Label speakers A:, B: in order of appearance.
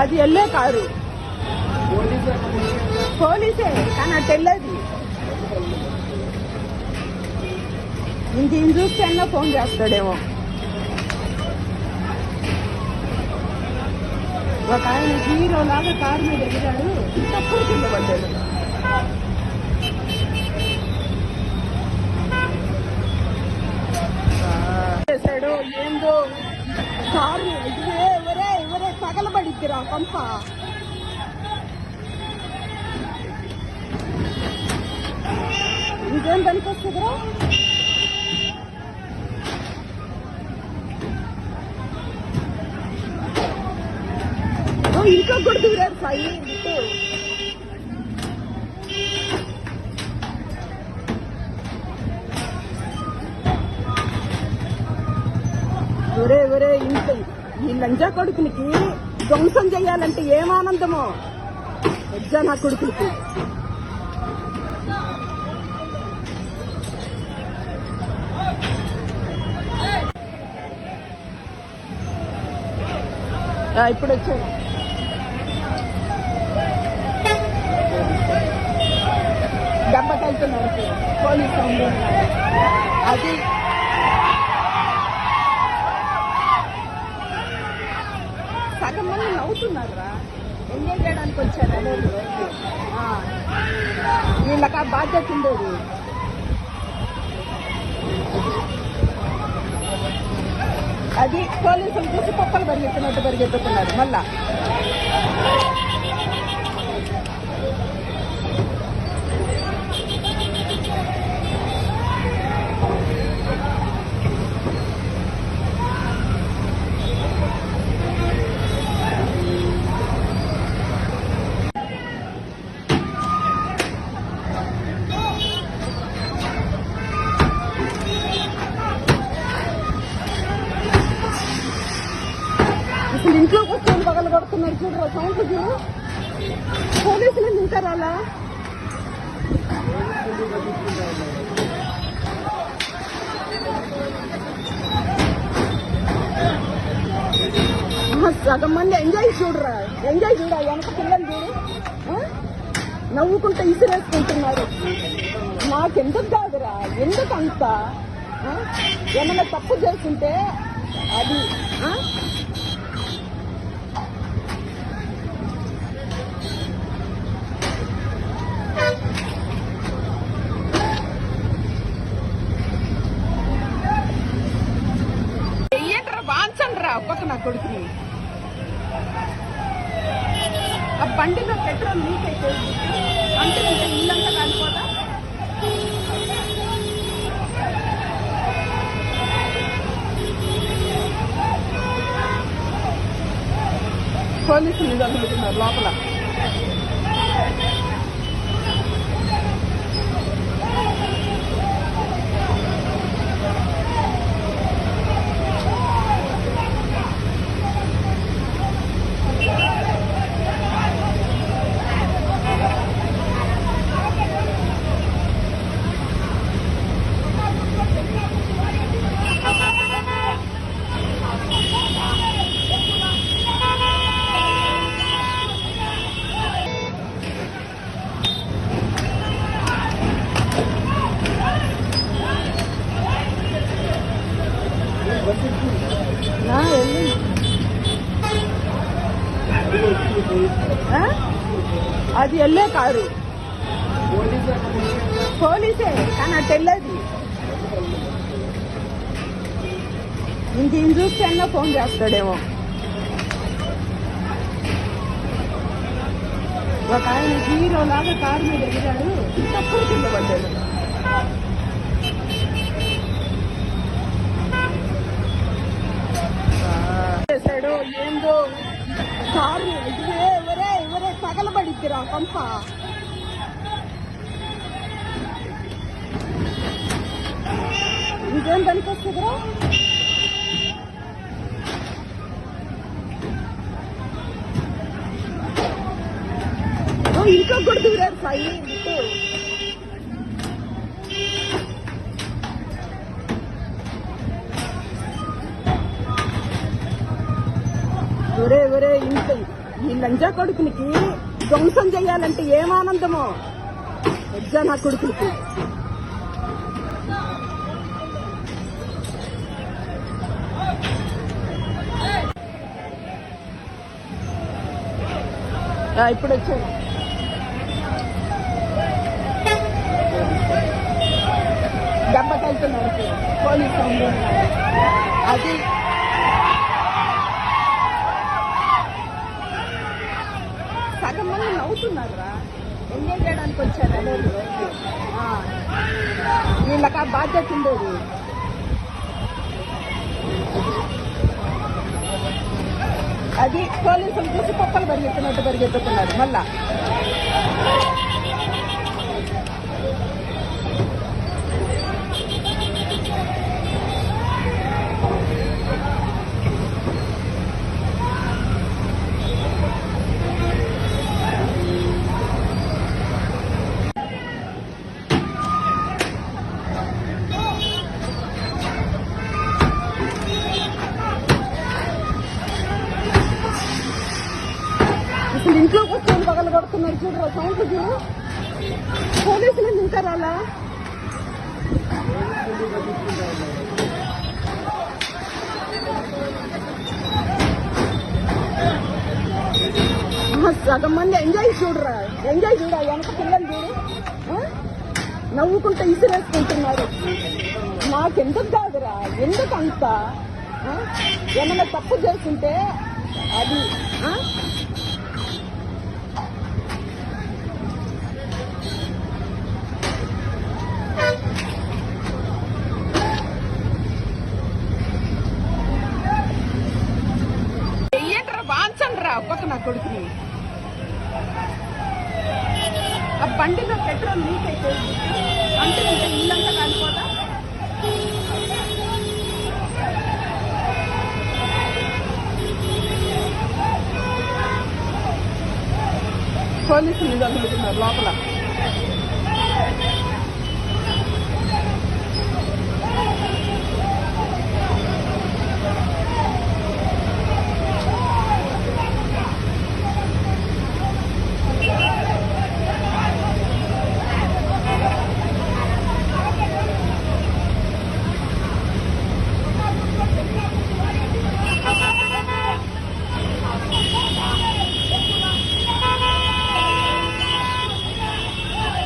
A: అది వెళ్ళే కారు. పోలీసే కానీ అటు వెళ్ళేది ఇంక ఈయన చూస్తే అన్న ఫోన్ చేస్తాడేమో. ఒక ఆయన హీరో లాగా కారు మీద ఎగిరాడు. తప్పుడు కింద పడ్డాడు. చేశాడు ఏందో. కారు ఎగిరే ఎవరే తగలబడిద్దిరా పంప. ఇదేం పనికొస్తుందిరా? ఓ, ఇంకా కూడా దూరారు సాయి ఇటు. ఒరే ఒరే ఇంత ఈ లంజా కొడుకునికి ధ్వంసం చేయాలంటే ఏం ఆనందమో? వజ్జా నా కొడుకులకి ఇప్పుడు వచ్చాడు దెబ్బకెళ్తున్నాడు పోలీసు అది సగం మంది నవ్వుతున్నారా ఎంజాయ్ చేయడానికి వచ్చారు వీళ్ళకి ఆ బాధ్యత ఉండేది. అది పోలీసులు చూసి కుక్కలు పరిగెత్తినట్టు పరిగెత్తుతున్నారు మళ్ళా. పోలీసులు ఇంకా రాలా సగం మంది ఎంజాయ్ చూడరా? ఎంజాయ్ చూడ వెనక పిల్లలు చూడు. నవ్వుకుంటూ ఇసిరేసుకుంటున్నారు. నాకెందుకు కాదురా? ఎందుకంత ఏమైనా తప్పు చేస్తుంటే అది పెట్రోల్ లీక్ అయిపోయింది అంటే ఇంకా ఇల్లంతా కాలిపోదా పోలీసులు చదువుతున్నారు లోపల. అది వెళ్ళే కారు. పోలీసే కానీ అటు వెళ్ళేది ఇంక ఈయన చూస్తే అన్న ఫోన్ చేస్తాడేమో. ఒక ఆయన హీరో లాగా కారు మీద ఎగిరాడు. తప్పుడు కింద పడ్డాడు. చేశాడు ఏందో. కారు ఎగిరే ఎవరే ఎవరే తగలబడిద్దిరా పంప ఇంకేం పనికొస్తుందిరా ఓ, ఇంకా కూడా దూరారు సాయి ఇటు. ఈ లంజా కొడుకునికి ధ్వంసం చేయాలంటే ఏం ఆనందమో? వజ్జా నా కొడుకులకి ఇప్పుడు వచ్చాడు దెబ్బకెళ్తున్నాడు పోలీసు అది సగం మంది నవ్వుతున్నారు రా ఎంజాయ్ చేయడానికి వచ్చారు అనేది వీళ్ళకి ఆ బాధ్యత ఉండేది. అది పోలీసులు చూసి కుక్కలు పరిగెత్తినట్టు పరిగెత్తుతున్నారు మళ్ళా. పగలు చూడరు చూడరా సౌండ్ చూడు. పోలీసులు ఇంకా రాలా? సగం మంది ఎంజాయ్ చూడరా ఎంజాయ్ చూడ వెనక పిల్లలు చూడు. నవ్వుకుంటూ ఇసిరేసుకుంటున్నారు. నాకెందుకు కాదురా ఎందుకంత? అంత ఏమైనా తప్పు చేస్తుంటే అది ఆ? వెయ్యండ్రా వాంచండ్రా ఒక్కొక్క నా కొడుకుని ఆ బండిలో పెట్రోల్ లీక్ అయిపోయింది. అంటే ఇంకా ఇల్లంతా కాలిపోతా పోలీసులు వదులుతున్నారు లోపల.